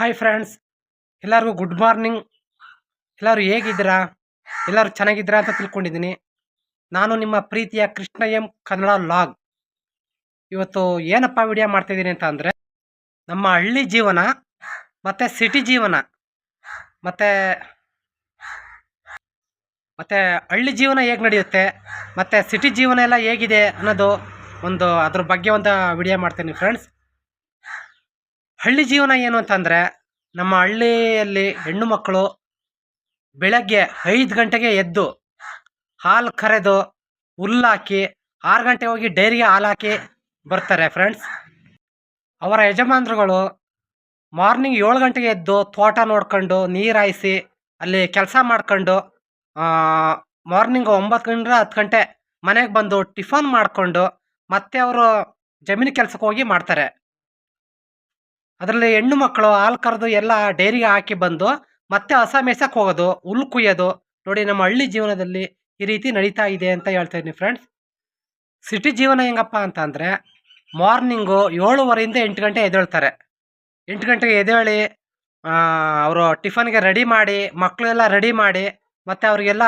Hi friends ಎಲ್ಲರಿಗೂ good morning ಎಲ್ಲರೂ ಹೇಗಿದ್ದೀರಾ? ಎಲ್ಲರೂ ಚೆನ್ನಾಗಿದ್ದೀರಾ ಅಂತ ತಿಳ್ಕೊಂಡಿದ್ದೀನಿ. ನಾನು ನಿಮ್ಮ ಪ್ರೀತಿಯ ಕೃಷ್ಣ ಎಂ ಕನ್ನಡ ಲಾಗ್. ಇವತ್ತು ಏನಪ್ಪ ವಿಡಿಯೋ ಮಾಡ್ತಾಯಿದ್ದೀನಿ ಅಂತ ಅಂದರೆ, ನಮ್ಮ ಹಳ್ಳಿ ಜೀವನ, ಮತ್ತು ಸಿಟಿ ಜೀವನ, ಮತ್ತು ಮತ್ತು ಹಳ್ಳಿ ಜೀವನ ಹೇಗೆ ನಡೆಯುತ್ತೆ, ಮತ್ತು ಸಿಟಿ ಜೀವನ ಎಲ್ಲ ಹೇಗಿದೆ ಅನ್ನೋದು ಒಂದು ಅದ್ರ ಬಗ್ಗೆ ಒಂದು ವಿಡಿಯೋ ಮಾಡ್ತೀನಿ ಫ್ರೆಂಡ್ಸ್ ಹಳ್ಳಿ ಜೀವನ ಏನು ಅಂತಂದರೆ, ನಮ್ಮ ಹಳ್ಳಿಯಲ್ಲಿ ಹೆಣ್ಣು ಮಕ್ಕಳು ಬೆಳಗ್ಗೆ ಐದು ಗಂಟೆಗೆ ಎದ್ದು ಹಾಲು ಕರೆದು ಹುಲ್ಲಾಕಿ ಆರು ಗಂಟೆ ಹೋಗಿ ಡೈರಿಗೆ ಹಾಲು ಹಾಕಿ ಬರ್ತಾರೆ ಫ್ರೆಂಡ್ಸ್ ಅವರ ಯಜಮಾನ್ರುಗಳು ಮಾರ್ನಿಂಗ್ ಏಳು ಗಂಟೆಗೆ ಎದ್ದು ತೋಟ ನೋಡ್ಕೊಂಡು ನೀರಾಯಿಸಿ ಅಲ್ಲಿ ಕೆಲಸ ಮಾಡ್ಕೊಂಡು ಮಾರ್ನಿಂಗ್ ಒಂಬತ್ತು ಗಂಟೆ ಹತ್ತು ಗಂಟೆ ಮನೆಗೆ ಬಂದು ಟಿಫನ್ ಮಾಡಿಕೊಂಡು ಮತ್ತೆ ಅವರು ಜಮೀನು ಕೆಲಸಕ್ಕೆ ಹೋಗಿ ಮಾಡ್ತಾರೆ. ಅದರಲ್ಲಿ ಹೆಣ್ಣು ಮಕ್ಕಳು ಹಾಲು ಕರೆದು ಎಲ್ಲ ಡೈರಿಗೆ ಹಾಕಿ ಬಂದು ಮತ್ತೆ ಹಸ ಮೇಸಕ್ಕೆ ಹೋಗೋದು, ಹುಲ್ಲು ಕುಯ್ಯೋದು. ನೋಡಿ ನಮ್ಮ ಹಳ್ಳಿ ಜೀವನದಲ್ಲಿ ಈ ರೀತಿ ನಡೀತಾ ಇದೆ ಅಂತ ಹೇಳ್ತಾ ಇದ್ದೀನಿ ಫ್ರೆಂಡ್ಸ್ ಸಿಟಿ ಜೀವನ ಹೆಂಗಪ್ಪ ಅಂತ ಅಂದರೆ ಮಾರ್ನಿಂಗು ಏಳುವರೆಯಿಂದ ಎಂಟು ಗಂಟೆ ಎದ್ದೇಳ್ತಾರೆ. ಎಂಟು ಗಂಟೆಗೆ ಎದ್ದೇಳಿ ಅವರು ಟಿಫನ್ಗೆ ರೆಡಿ ಮಾಡಿ ಮಕ್ಕಳೆಲ್ಲ ರೆಡಿ ಮಾಡಿ, ಮತ್ತು ಅವರಿಗೆಲ್ಲ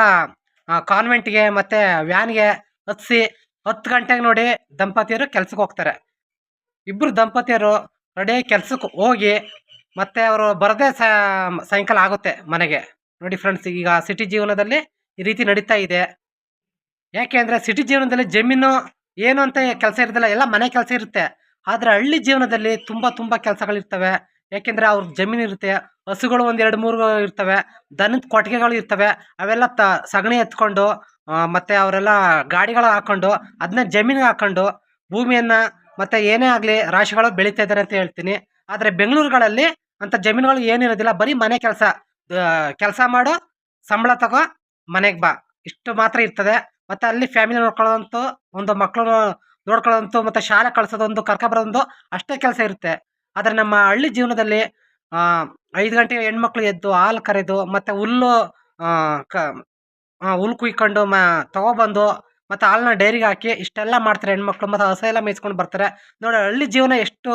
ಕಾನ್ವೆಂಟ್ಗೆ ಮತ್ತು ವ್ಯಾನ್ಗೆ ಹತ್ಸಿ, ಹತ್ತು ಗಂಟೆಗೆ ನೋಡಿ ದಂಪತಿಯರು ಕೆಲ್ಸಕ್ಕೆ ಹೋಗ್ತಾರೆ. ಇಬ್ಬರು ದಂಪತಿಯರು ರೆಡಿ ಕೆಲ್ಸಕ್ಕೆ ಹೋಗಿ ಮತ್ತೆ ಅವರು ಬರದೇ ಸಾಯಂಕಾಲ ಆಗುತ್ತೆ ಮನೆಗೆ. ನೋಡಿ ಫ್ರೆಂಡ್ಸ್ ಈಗ ಸಿಟಿ ಜೀವನದಲ್ಲಿ ಈ ರೀತಿ ನಡೀತಾ ಇದೆ. ಯಾಕೆ ಅಂದರೆ ಸಿಟಿ ಜೀವನದಲ್ಲಿ ಜಮೀನು ಏನು ಅಂತ ಕೆಲಸ ಇರೋದಿಲ್ಲ, ಎಲ್ಲ ಮನೆ ಕೆಲಸ ಇರುತ್ತೆ. ಆದರೆ ಹಳ್ಳಿ ಜೀವನದಲ್ಲಿ ತುಂಬ ತುಂಬ ಕೆಲಸಗಳಿರ್ತವೆ ಯಾಕೆಂದರೆ ಅವ್ರ ಜಮೀನು ಇರುತ್ತೆ, ಹಸುಗಳು ಒಂದು ಎರಡು ಮೂರು ಇರ್ತವೆ, ದನದ ಕೊಟ್ಟಿಗೆಗಳು ಇರ್ತವೆ, ಅವೆಲ್ಲ ತ, ಸಗಣಿ ಎತ್ಕೊಂಡು ಮತ್ತು ಅವರೆಲ್ಲ ಗಾಡಿಗಳು ಹಾಕ್ಕೊಂಡು ಅದನ್ನ ಜಮೀನಿಗೆ ಹಾಕ್ಕೊಂಡು ಭೂಮಿಯನ್ನು ಮತ್ತು ಏನೇ ಆಗಲಿ ರಾಶಿಗಳು ಬೆಳೀತಾ ಇದ್ದಾರೆ ಅಂತ ಹೇಳ್ತೀನಿ. ಆದರೆ ಬೆಂಗಳೂರುಗಳಲ್ಲಿ ಅಂಥ ಜಮೀನುಗಳು ಏನಿರೋದಿಲ್ಲ, ಬರೀ ಮನೆ ಕೆಲಸ. ಕೆಲಸ ಮಾಡು, ಸಂಬಳ ತಗೋ, ಮನೆಗೆ ಬಾ. ಇಷ್ಟು ಮಾತ್ರ ಇರ್ತದೆ. ಮತ್ತು ಅಲ್ಲಿ ಫ್ಯಾಮಿಲಿ ನೋಡ್ಕೊಳ್ಳೋದಂತೂ, ಒಂದು ಮಕ್ಕಳು ನೋಡ್ಕೊಳ್ಳೋದಂತೂ, ಮತ್ತು ಶಾಲೆ ಕಳ್ಸೋದೊಂದು ಕರ್ಕೊಬರೋದೊಂದು ಅಷ್ಟೇ ಕೆಲಸ ಇರುತ್ತೆ. ಆದರೆ ನಮ್ಮ ಹಳ್ಳಿ ಜೀವನದಲ್ಲಿ ಐದು ಗಂಟೆಗೆ ಹೆಣ್ಮಕ್ಳು ಎದ್ದು ಹಾಲು ಕರೆದು, ಮತ್ತು ಹುಲ್ಲು ಕ ಹುಲ್ ಕುಯ್ಕೊಂಡು ಮ, ತೊಗೊಬಂದು ಮತ್ತು ಹಾಲನ್ನ ಡೈರಿಗೆ ಹಾಕಿ ಇಷ್ಟೆಲ್ಲ ಮಾಡ್ತಾರೆ ಹೆಣ್ಮಕ್ಳು ಮತ್ತು ಹಸು ಎಲ್ಲ ಮೇಯ್ಸ್ಕೊಂಡು ಬರ್ತಾರೆ. ನೋಡಿ ಹಳ್ಳಿ ಜೀವನ ಎಷ್ಟು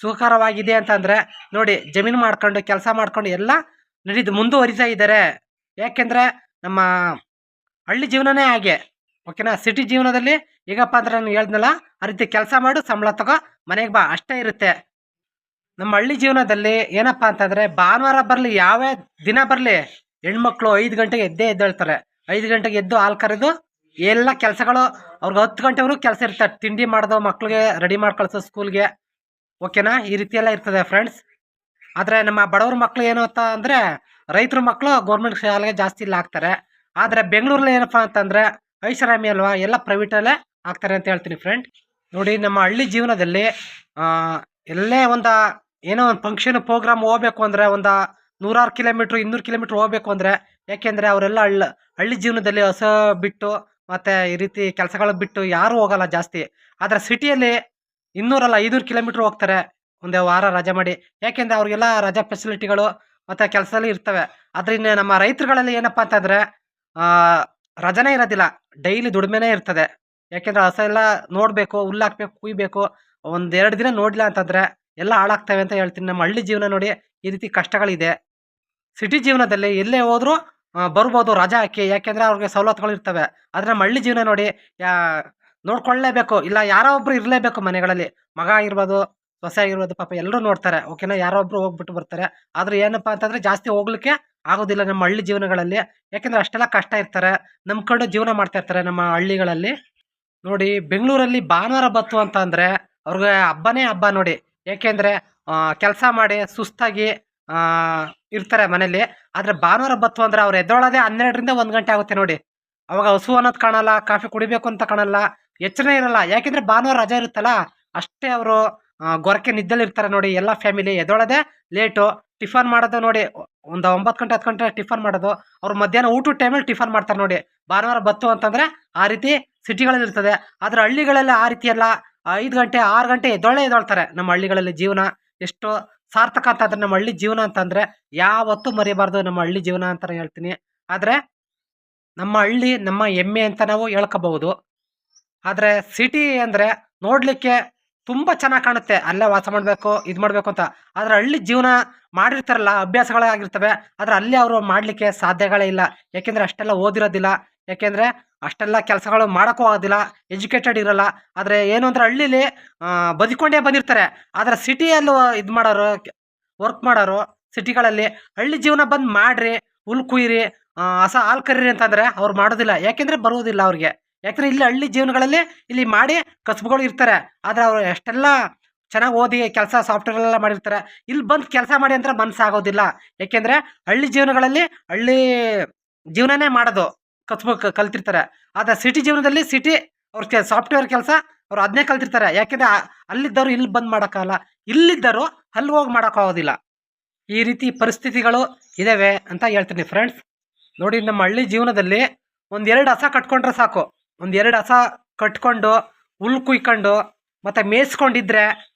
ಸುಖಕರವಾಗಿದೆ ಅಂತಂದರೆ ನೋಡಿ ಜಮೀನು ಮಾಡ್ಕೊಂಡು ಕೆಲಸ ಮಾಡ್ಕೊಂಡು ಎಲ್ಲ ನಡೀದು ಮುಂದುವರಿತಾ ಇದ್ದಾರೆ. ಯಾಕೆಂದರೆ ನಮ್ಮ ಹಳ್ಳಿ ಜೀವನನೇ ಹಾಗೆ. ಓಕೆನಾ? ಸಿಟಿ ಜೀವನದಲ್ಲಿ ಈಗಪ್ಪ ಅಂದ್ರೆ ನಾನು ಹೇಳ್ದನಲ್ಲ ಆ ರೀತಿ ಕೆಲಸ ಮಾಡು, ಸಂಬಳ ತಗೋ, ಮನೆಗೆ ಬಾ, ಅಷ್ಟೇ ಇರುತ್ತೆ. ನಮ್ಮ ಹಳ್ಳಿ ಜೀವನದಲ್ಲಿ ಏನಪ್ಪ ಅಂತಂದರೆ ಭಾನುವಾರ ಬರಲಿ ಯಾವ ದಿನ ಬರಲಿ, ಹೆಣ್ಮಕ್ಳು ಐದು ಗಂಟೆಗೆ ಎದ್ದೇ ಎದ್ದೇಳ್ತಾರೆ. ಐದು ಗಂಟೆಗೆ ಎದ್ದು ಹಾಲು ಕರೆದು ಎಲ್ಲ ಕೆಲಸಗಳು ಅವ್ರಿಗೆ ಹತ್ತು ಗಂಟೆವರೆಗೂ ಕೆಲಸ ಇರ್ತದೆ ತಿಂಡಿ ಮಾಡೋದು, ಮಕ್ಳಿಗೆ ರೆಡಿ ಮಾಡಿ ಕಳಿಸೋ ಸ್ಕೂಲ್ಗೆ ಓಕೆನಾ ಈ ರೀತಿ ಎಲ್ಲ ಇರ್ತದೆ ಫ್ರೆಂಡ್ಸ್ ಆದರೆ ನಮ್ಮ ಬಡವ್ರ ಮಕ್ಳು ಏನು ಅಂತ ಅಂದರೆ, ರೈತರ ಮಕ್ಕಳು ಗೌರ್ಮೆಂಟ್ ಶಾಲೆಗೆ ಜಾಸ್ತಿ ಇಲ್ಲ ಹಾಕ್ತಾರೆ. ಆದರೆ ಬೆಂಗಳೂರಲ್ಲಿ ಏನಪ್ಪ ಅಂತಂದರೆ, ಐಷಾರಾಮಿ ಅಲ್ವಾ? ಎಲ್ಲ ಪ್ರೈವೇಟಲ್ಲೇ ಹಾಕ್ತಾರೆ ಅಂತ ಹೇಳ್ತೀನಿ ಫ್ರೆಂಡ್ ನೋಡಿ, ನಮ್ಮ ಹಳ್ಳಿ ಜೀವನದಲ್ಲಿ ಎಲ್ಲೇ ಒಂದು ಏನೋ ಒಂದು ಫಂಕ್ಷನ್ ಪ್ರೋಗ್ರಾಮ್ ಹೋಗ್ಬೇಕು ಅಂದರೆ ಒಂದು ನೂರಾರು ಕಿಲೋಮೀಟ್ರ್ ಇನ್ನೂರು ಕಿಲೋಮೀಟ್ರ್ ಹೋಗ್ಬೇಕು ಅಂದರೆ, ಯಾಕೆಂದರೆ ಅವರೆಲ್ಲ ಹಳ್ಳ, ಹಳ್ಳಿ ಜೀವನದಲ್ಲಿ ಹೊಸ ಬಿಟ್ಟು ಮತ್ತು ಈ ರೀತಿ ಕೆಲಸಗಳು ಬಿಟ್ಟು ಯಾರೂ ಹೋಗಲ್ಲ ಜಾಸ್ತಿ. ಆದರೆ ಸಿಟಿಯಲ್ಲಿ ಇನ್ನೂರಲ್ಲ ಐನೂರು ಕಿಲೋಮೀಟ್ರ್ ಹೋಗ್ತಾರೆ. ಒಂದು ವಾರ ರಜೆ ಮಾಡಿ. ಯಾಕೆಂದರೆ ಅವ್ರಿಗೆಲ್ಲ ರಜಾ ಫೆಸಿಲಿಟಿಗಳು ಮತ್ತು ಕೆಲಸದಲ್ಲಿ ಇರ್ತವೆ. ಅದರಿಂದ ನಮ್ಮ ರೈತರುಗಳಲ್ಲಿ ಏನಪ್ಪ ಅಂತಂದರೆ ರಜನೇ ಇರೋದಿಲ್ಲ. ಡೈಲಿ ದುಡಿಮೆನೇ ಇರ್ತದೆ. ಯಾಕೆಂದರೆ ಹಸ ಎಲ್ಲ ನೋಡಬೇಕು, ಹುಲ್ಲು ಹಾಕ್ಬೇಕು, ಕುಯ್ಬೇಕು. ಒಂದು ಎರಡು ದಿನ ನೋಡಲಿಲ್ಲ ಅಂತಂದರೆ ಎಲ್ಲ ಹಾಳಾಗ್ತವೆ ಅಂತ ಹೇಳ್ತೀನಿ. ನಮ್ಮ ಹಳ್ಳಿ ಜೀವನ ನೋಡಿ ಈ ರೀತಿ ಕಷ್ಟಗಳಿದೆ. ಸಿಟಿ ಜೀವನದಲ್ಲಿ ಎಲ್ಲೇ ಹೋದರೂ ಬರ್ಬೋದು ರಜಾ ಹಾಕಿ. ಯಾಕೆಂದರೆ ಅವ್ರಿಗೆ ಸವಲತ್ತುಗಳು ಇರ್ತವೆ. ಆದರೆ ನಮ್ಮ ಹಳ್ಳಿ ಜೀವನ ನೋಡಿ, ಯಾ, ನೋಡ್ಕೊಳ್ಳೇಬೇಕು. ಇಲ್ಲ, ಯಾರೋ ಒಬ್ರು ಇರಲೇಬೇಕು ಮನೆಗಳಲ್ಲಿ. ಮಗ ಆಗಿರ್ಬೋದು, ಸೊಸೆ ಆಗಿರ್ಬೋದು, ಪಾಪ ಎಲ್ಲರೂ ನೋಡ್ತಾರೆ. ಓಕೆನಾ? ಯಾರೋ ಒಬ್ರು ಹೋಗ್ಬಿಟ್ಟು ಬರ್ತಾರೆ. ಆದರೆ ಏನಪ್ಪ ಅಂತಂದರೆ ಜಾಸ್ತಿ ಹೋಗ್ಲಿಕ್ಕೆ ಆಗೋದಿಲ್ಲ ನಮ್ಮ ಹಳ್ಳಿ ಜೀವನಗಳಲ್ಲಿ. ಯಾಕೆಂದರೆ ಅಷ್ಟೆಲ್ಲ ಕಷ್ಟ ಇರ್ತಾರೆ. ನಂಬ್ಕೊಂಡು ಜೀವನ ಮಾಡ್ತಾ ಇರ್ತಾರೆ ನಮ್ಮ ಹಳ್ಳಿಗಳಲ್ಲಿ. ನೋಡಿ, ಬೆಂಗಳೂರಲ್ಲಿ ಭಾನುವಾರ ಬತ್ತು ಅಂತ ಅಂದರೆ ಅವ್ರಿಗೆ ಹಬ್ಬನೇ ಹಬ್ಬ ನೋಡಿ. ಏಕೆಂದರೆ ಕೆಲಸ ಮಾಡಿ, ಸುಸ್ತಾಗಿ ಇರ್ತಾರೆ ಮನೇಲಿ ಆದರೆ ಭಾನುವಾರ ಬತ್ತು ಅಂದರೆ ಅವ್ರು ಎದ್ದೊಳೋದೇ ಹನ್ನೆರಡರಿಂದ ಒಂದು ಗಂಟೆ ಆಗುತ್ತೆ ನೋಡಿ. ಅವಾಗ ಹಸು ಅನ್ನೋದು ಕಾಣಲ್ಲ, ಕಾಫಿ ಕುಡಿಬೇಕು ಅಂತ ಕಾಣಲ್ಲ, ಎಚ್ಚರನೇ ಇರಲ್ಲ. ಯಾಕೆಂದರೆ ಭಾನುವಾರ ರಜೆ ಇರುತ್ತಲ್ಲ, ಅಷ್ಟೇ ಅವರು ಗೊರಕೆ ನಿದ್ದೆಲಿರ್ತಾರೆ ನೋಡಿ ಎಲ್ಲ ಫ್ಯಾಮಿಲಿ ಎದೊಳದೆ ಲೇಟು ಟಿಫನ್ ಮಾಡೋದು ನೋಡಿ, ಒಂದು ಒಂಬತ್ತು ಗಂಟೆ, ಹತ್ತು ಗಂಟೆ ಟಿಫನ್ ಮಾಡೋದು. ಅವ್ರು ಮಧ್ಯಾಹ್ನ ಊಟದ ಟೈಮಲ್ಲಿ ಟಿಫನ್ ಮಾಡ್ತಾರೆ ನೋಡಿ. ಭಾನುವಾರ ಬತ್ತು ಅಂತಂದರೆ ಆ ರೀತಿ ಸಿಟಿಗಳಲ್ಲಿ ಇರ್ತದೆ. ಆದರೆ ಹಳ್ಳಿಗಳಲ್ಲಿ ಆ ರೀತಿ ಎಲ್ಲ ಐದು ಗಂಟೆ, ಆರು ಗಂಟೆ ಎದೊಳೆ ಎದ್ದೊಳ್ತಾರೆ ನಮ್ಮ ಹಳ್ಳಿಗಳಲ್ಲಿ ಜೀವನ. ಎಷ್ಟು ಸಾರ್ಥಕ ಅಂತಂದರೆ ನಮ್ಮ ಹಳ್ಳಿ ಜೀವನ ಅಂತಂದ್ರೆ ಯಾವತ್ತೂ ಮರಿಬಾರ್ದು ನಮ್ಮ ಹಳ್ಳಿ ಜೀವನ ಅಂತ ಹೇಳ್ತೀನಿ. ಆದರೆ ನಮ್ಮ ಹಳ್ಳಿ, ನಮ್ಮ ಹೆಮ್ಮೆ ಅಂತ ನಾವು ಹೇಳ್ಕೋಬಹುದು. ಆದರೆ ಸಿಟಿ ಅಂದರೆ ನೋಡಲಿಕ್ಕೆ ತುಂಬ ಚೆನ್ನಾಗಿ ಕಾಣುತ್ತೆ. ಅಲ್ಲೇ ವಾಸ ಮಾಡಬೇಕು, ಇದು ಮಾಡಬೇಕು ಅಂತ. ಆದರೆ ಹಳ್ಳಿ ಜೀವನ ಮಾಡಿರ್ತಾರಲ್ಲ ಅಭ್ಯಾಸಗಳಾಗಿರ್ತವೆ ಆದರೆ ಅಲ್ಲಿ ಅವರು ಮಾಡಲಿಕ್ಕೆ ಸಾಧ್ಯಗಳೇ ಇಲ್ಲ. ಯಾಕೆಂದರೆ ಅಷ್ಟೆಲ್ಲ ಓದಿರೋದಿಲ್ಲ. ಯಾಕೆಂದರೆ ಅಷ್ಟೆಲ್ಲ ಕೆಲಸಗಳು ಮಾಡೋಕ್ಕೂ ಆಗೋದಿಲ್ಲ ಎಜುಕೇಟೆಡ್ ಇರೋಲ್ಲ. ಆದರೆ ಏನು ಅಂದರೆ ಹಳ್ಳೀಲಿ ಬದುಕೊಂಡೇ ಬಂದಿರ್ತಾರೆ. ಆದರೆ ಸಿಟಿಯಲ್ಲಿ ಇದು ಮಾಡೋರು ವರ್ಕ್ ಮಾಡೋರು ಸಿಟಿಗಳಲ್ಲಿ ಹಳ್ಳಿ ಜೀವನ ಬಂದು ಮಾಡಿರಿ ಹುಲ್ ಕುಯ್ರಿ ಹಸ ಹಾಲು ಕರೀರಿ ಅಂತಂದರೆ ಅವ್ರು ಮಾಡೋದಿಲ್ಲ. ಯಾಕೆಂದರೆ ಬರುವುದಿಲ್ಲ ಅವ್ರಿಗೆ. ಯಾಕಂದರೆ ಇಲ್ಲಿ ಹಳ್ಳಿ ಜೀವನಗಳಲ್ಲಿ ಇಲ್ಲಿ ಮಾಡಿ ಕಸಬುಗಳು ಇರ್ತಾರೆ. ಆದರೆ ಅವರು ಎಷ್ಟೆಲ್ಲ ಚೆನ್ನಾಗಿ ಓದಿ ಕೆಲಸ ಸಾಫ್ಟ್ವೇರ್ಗಳೆಲ್ಲ ಮಾಡಿರ್ತಾರೆ. ಇಲ್ಲಿ ಬಂದು ಕೆಲಸ ಮಾಡಿ ಅಂದರೆ ಮನಸ್ಸಾಗೋದಿಲ್ಲ ಯಾಕೆಂದರೆ ಹಳ್ಳಿ ಜೀವನಗಳಲ್ಲಿ ಹಳ್ಳಿ ಜೀವನನೇ ಮಾಡೋದು. ಕಸಬು ಕ- ಕಲ್ತಿರ್ತಾರೆ. ಆದರೆ ಸಿಟಿ ಜೀವನದಲ್ಲಿ ಸಿಟಿ ಅವ್ರ ಸಾಫ್ಟ್ವೇರ್ ಕೆಲಸ ಅವ್ರು ಅದನ್ನೇ ಕಲ್ತಿರ್ತಾರೆ. ಯಾಕೆಂದರೆ ಅಲ್ಲಿದ್ದವರು ಇಲ್ಲಿ ಬಂದು ಮಾಡೋಕ್ಕಾಗಲ್ಲ. ಇಲ್ಲಿದ್ದರು ಅಲ್ಲಿ ಹೋಗಿ ಮಾಡೋಕ್ಕಾಗೋದಿಲ್ಲ. ಈ ರೀತಿ ಪರಿಸ್ಥಿತಿಗಳು ಇದ್ದಾವೆ ಅಂತ ಹೇಳ್ತೀನಿ ಫ್ರೆಂಡ್ಸ್ ನೋಡಿ ನಮ್ಮ ಹಳ್ಳಿ ಜೀವನದಲ್ಲಿ ಒಂದೆರಡು ಹಸ ಕಟ್ಕೊಂಡ್ರೆ ಸಾಕು. ಒಂದೆರಡು ಹಸ ಕಟ್ಕೊಂಡು ಹುಲ್ ಕುಯ್ಕೊಂಡು ಮತ್ತು ಮೇಯಿಸ್ಕೊಂಡಿದ್ರೆ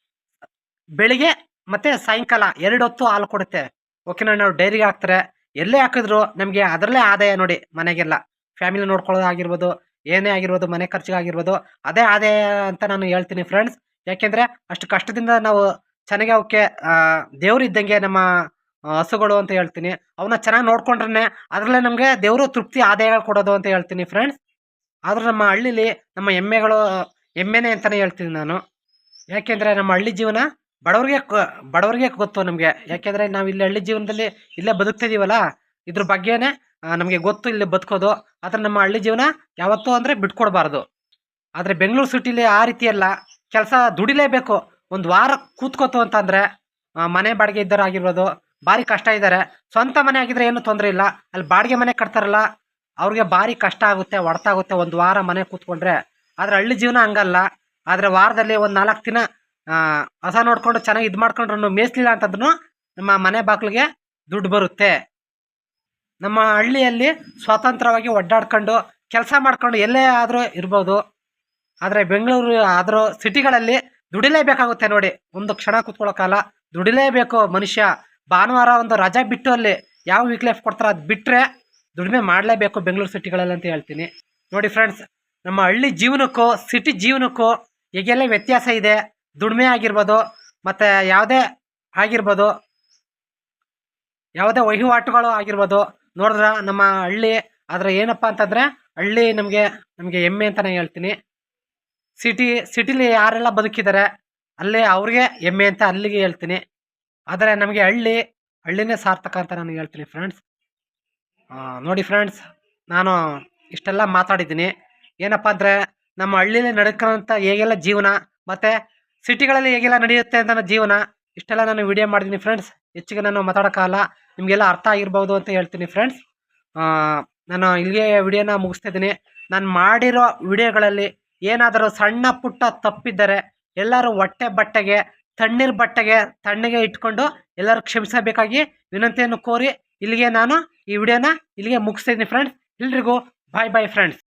ಬೆಳಿಗ್ಗೆ ಮತ್ತು ಸಾಯಂಕಾಲ ಎರಡು ಹೊತ್ತು ಹಾಲು ಕೊಡುತ್ತೆ. ಓಕೆನಾ ನಾವು ಡೈರಿಗೆ ಹಾಕ್ತಾರೆ. ಎಲ್ಲೇ ಹಾಕಿದ್ರು ನಮಗೆ ಅದರಲ್ಲೇ ಆದಾಯ ನೋಡಿ ಮನೆಗೆಲ್ಲ. ಫ್ಯಾಮಿಲಿ ನೋಡ್ಕೊಳ್ಳೋದಾಗಿರ್ಬೋದು ಏನೇ ಆಗಿರ್ಬೋದು, ಮನೆ ಖರ್ಚಿಗಾಗಿರ್ಬೋದು, ಅದೇ ಅದೇ ಅಂತ ನಾನು ಹೇಳ್ತೀನಿ ಫ್ರೆಂಡ್ಸ್ ಯಾಕೆಂದರೆ ಅಷ್ಟು ಕಷ್ಟದಿಂದ ನಾವು ಚೆನ್ನಾಗಿ ಅವಕ್ಕೆ ದೇವ್ರು ಇದ್ದಂಗೆ ನಮ್ಮ ಹಸುಗಳು ಅಂತ ಹೇಳ್ತೀನಿ. ಅವನ್ನ ಚೆನ್ನಾಗಿ ನೋಡ್ಕೊಂಡ್ರೆ ಅದರಲ್ಲೇ ನಮಗೆ ದೇವರು ತೃಪ್ತಿ ಆದಾಯಗಳು ಕೊಡೋದು ಅಂತ ಹೇಳ್ತೀನಿ ಫ್ರೆಂಡ್ಸ್ ಆದ್ರೆ ನಮ್ಮ ಹಳ್ಳಿಲಿ ನಮ್ಮ ಎಮ್ಮೆಗಳು, ಎಮ್ಮೆನೇ ಅಂತಲೇ ಹೇಳ್ತೀನಿ ನಾನು. ಯಾಕೆಂದರೆ ನಮ್ಮ ಹಳ್ಳಿ ಜೀವನ ಬಡವ್ರಿಗೆ ಬಡವ್ರಿಗೆ ಗೊತ್ತು ನಮಗೆ. ಯಾಕೆಂದರೆ ನಾವು ಇಲ್ಲಿ ಹಳ್ಳಿ ಜೀವನದಲ್ಲಿ ಇಲ್ಲೇ ಬದುಕ್ತಿದ್ದೀವಲ್ಲ ಇದ್ರ ಬಗ್ಗೆನೇ ನಮಗೆ ಗೊತ್ತು ಇಲ್ಲಿ ಬದುಕೋದು. ಆದರೆ ನಮ್ಮ ಹಳ್ಳಿ ಜೀವನ ಯಾವತ್ತೂ ಅಂದರೆ ಬಿಟ್ಕೊಡ್ಬಾರ್ದು. ಆದರೆ ಬೆಂಗಳೂರು ಸಿಟಿಲಿ ಆ ರೀತಿ ಅಲ್ಲ ಕೆಲಸ ದುಡಿಲೇಬೇಕು. ಒಂದು ವಾರ ಕೂತ್ಕೋತು ಅಂತಂದರೆ ಮನೆ ಬಾಡಿಗೆ ಇದ್ದರಾಗಿರ್ಬೋದು ಭಾರಿ ಕಷ್ಟ ಇದ್ದಾರೆ ಸ್ವಂತ ಮನೆ ಆಗಿದ್ರೆ ಏನು ತೊಂದರೆ ಇಲ್ಲ. ಅಲ್ಲಿ ಬಾಡಿಗೆ ಮನೆ ಕಟ್ತಾರಲ್ಲ, ಅವ್ರಿಗೆ ಭಾರಿ ಕಷ್ಟ ಆಗುತ್ತೆ, ಹೊಡ್ತಾಗುತ್ತೆ ಒಂದು ವಾರ ಮನೆ ಕೂತ್ಕೊಂಡ್ರೆ. ಆದರೆ ಹಳ್ಳಿ ಜೀವನ ಹಂಗಲ್ಲ. ಆದರೆ ವಾರದಲ್ಲಿ ಒಂದು ನಾಲ್ಕು ದಿನ ಹೊಸ ನೋಡಿಕೊಂಡು ಚೆನ್ನಾಗಿ ಇದು ಮಾಡ್ಕೊಂಡ್ರು ಮೇಯಿಸ್ಲಿಲ್ಲ ಅಂತಂದ್ರೂ ನಮ್ಮ ಮನೆ ಬಾಗಿಲಿಗೆ ದುಡ್ಡು ಬರುತ್ತೆ. ನಮ್ಮ ಹಳ್ಳಿಯಲ್ಲಿ ಸ್ವತಂತ್ರವಾಗಿ ಒಡ್ಡಾಡ್ಕೊಂಡು ಕೆಲಸ ಮಾಡ್ಕೊಂಡು ಎಲ್ಲೇ ಆದರೂ ಇರ್ಬೋದು. ಆದರೆ ಬೆಂಗಳೂರು ಆದರೂ ಸಿಟಿಗಳಲ್ಲಿ ದುಡಿಲೇಬೇಕಾಗುತ್ತೆ ನೋಡಿ. ಒಂದು ಕ್ಷಣ ಕೂತ್ಕೊಳ್ಳೋಕ್ಕಲ್ಲ ದುಡಿಲೇಬೇಕು ಮನುಷ್ಯ. ಭಾನುವಾರ ಒಂದು ರಜೆ ಬಿಟ್ಟು ಅಲ್ಲಿ ಯಾವ ವೀಕ್ ಲೈಫ್ ಕೊಡ್ತಾರೆ ಅದು ಬಿಟ್ಟರೆ ದುಡಿಮೆ ಮಾಡಲೇಬೇಕು ಬೆಂಗಳೂರು ಸಿಟಿಗಳಲ್ಲಿ ಅಂತ ಹೇಳ್ತೀನಿ. ನೋಡಿ ಫ್ರೆಂಡ್ಸ್ ನಮ್ಮ ಹಳ್ಳಿ ಜೀವನಕ್ಕೂ ಸಿಟಿ ಜೀವನಕ್ಕೂ ಹೇಗೆಲ್ಲ ವ್ಯತ್ಯಾಸ ಇದೆ. ದುಡಿಮೆ ಆಗಿರ್ಬೋದು, ಮತ್ತು ಯಾವುದೇ ಆಗಿರ್ಬೋದು, ಯಾವುದೇ ವಹಿವಾಟುಗಳು ಆಗಿರ್ಬೋದು ನೋಡಿದ್ರೆ ನಮ್ಮ ಹಳ್ಳಿ ಆದರೆ ಏನಪ್ಪ ಅಂತಂದರೆ ಹಳ್ಳಿ ನಮಗೆ ನಮಗೆ ಹೆಮ್ಮೆ ಅಂತಲೇ ಹೇಳ್ತೀನಿ. ಸಿಟಿ ಸಿಟಿಲಿ ಯಾರೆಲ್ಲ ಬದುಕಿದ್ದಾರೆ ಅಲ್ಲೇ ಅವ್ರಿಗೆ ಹೆಮ್ಮೆ ಅಂತ ಅಲ್ಲಿಗೆ ಹೇಳ್ತೀನಿ. ಆದರೆ ನಮಗೆ ಹಳ್ಳಿ, ಹಳ್ಳಿನೇ ಸಾರ್ಥಕ ಅಂತ ನಾನು ಹೇಳ್ತೀನಿ ಫ್ರೆಂಡ್ಸ್ ನೋಡಿ ಫ್ರೆಂಡ್ಸ್ ನಾನು ಇಷ್ಟೆಲ್ಲ ಮಾತಾಡಿದ್ದೀನಿ. ಏನಪ್ಪ ಅಂದರೆ ನಮ್ಮ ಹಳ್ಳಿಲಿ ನಡ್ಕೊಳ್ಳೋಂಥ ಹೇಗೆಲ್ಲ ಜೀವನ, ಮತ್ತು ಸಿಟಿಗಳಲ್ಲಿ ಹೇಗೆಲ್ಲ ನಡೆಯುತ್ತೆ ಅಂತ ಜೀವನ, ಇಷ್ಟೆಲ್ಲ ನಾನು ವಿಡಿಯೋ ಮಾಡಿದ್ದೀನಿ ಫ್ರೆಂಡ್ಸ್ ಹೆಚ್ಚಿಗೆ ನಾನು ಮಾತಾಡೋಕ್ಕಾಗಲ್ಲ. ನಿಮಗೆಲ್ಲ ಅರ್ಥ ಆಗಿರ್ಬೋದು ಅಂತ ಹೇಳ್ತೀನಿ ಫ್ರೆಂಡ್ಸ್ ನಾನು ಇಲ್ಲಿಗೆ ವಿಡಿಯೋನ ಮುಗಿಸ್ತಾ ಇದ್ದೀನಿ. ನಾನು ಮಾಡಿರೋ ವಿಡಿಯೋಗಳಲ್ಲಿ ಏನಾದರೂ ಸಣ್ಣ ಪುಟ್ಟ ತಪ್ಪಿದ್ದರೆ ಎಲ್ಲರೂ ಹೊಟ್ಟೆ ಬಟ್ಟೆಗೆ, ತಣ್ಣೀರ್ ಬಟ್ಟೆಗೆ, ತಣ್ಣಗೆ ಇಟ್ಕೊಂಡು ಎಲ್ಲರೂ ಕ್ಷಮಿಸಬೇಕಾಗಿ ವಿನಂತಿಯನ್ನು ಕೋರಿ ಇಲ್ಲಿಗೆ ನಾನು ಈ ವಿಡಿಯೋನ ಇಲ್ಲಿಗೆ ಮುಗಿಸ್ತಾ ಇದ್ದೀನಿ ಫ್ರೆಂಡ್ಸ್ ಎಲ್ರಿಗೂ ಬಾಯ್ ಬಾಯ್ ಫ್ರೆಂಡ್ಸ್